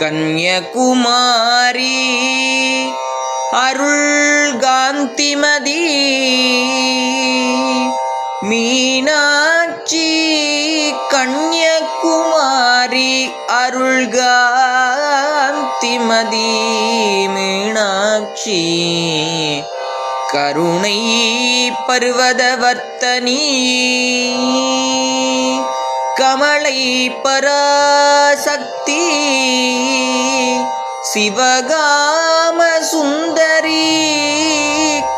கன்யகுமாரி அருள் காந்திமதி மீனாட்சி கன்யகுமாரி அருள் காந்திமதி மீனாட்சி கருணை பர்வதவர்த்தனி கமலை பராசக்தி சிவகாம சுந்தரி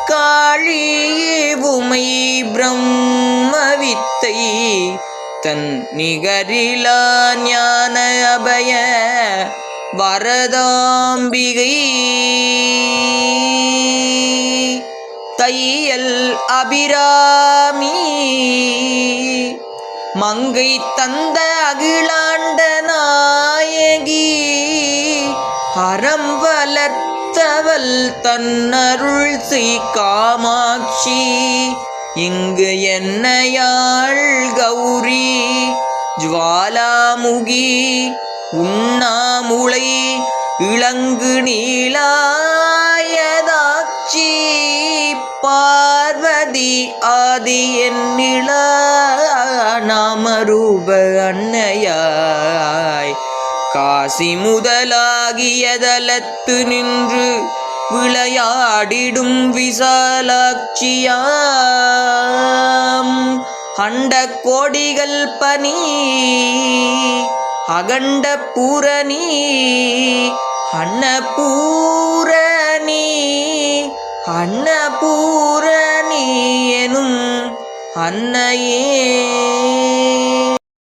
காளி உமை பிரம்மவித்தை தன் நிகரிலா ஞான அபய வரதாம்பிகை. தையல் அபிராமி மங்கை தந்த அகிலாண்ட அறம் வளர்த்தவள் தன்னருள் செய் காமாட்சி இங்கு என்னையாள் கௌரி ஜுவாலாமுகி உண்ணாமுளை இளங்கு நீளாயதாட்சி பார்வதி ஆதி என்னிள நாமரூப அன்னையார். காசி முதலாகியதலத்து நின்று விளையாடிடும் விசாலாட்சியாம். அண்ட கோடிகள் பனி அகண்ட பூரணி அன்னபூரணி அன்னபூரணி எனும் அன்னையே.